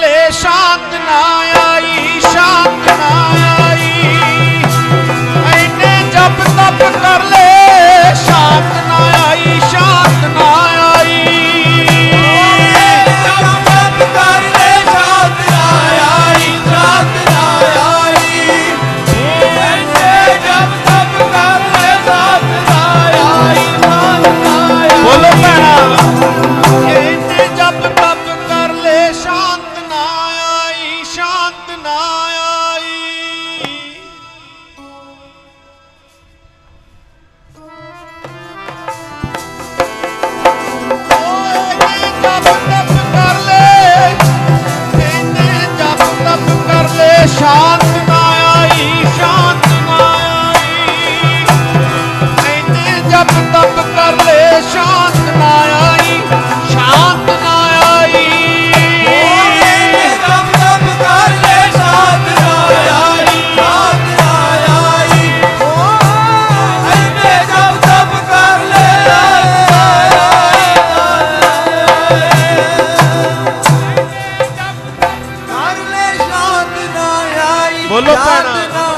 বলে সাত নয়া બોલો પણ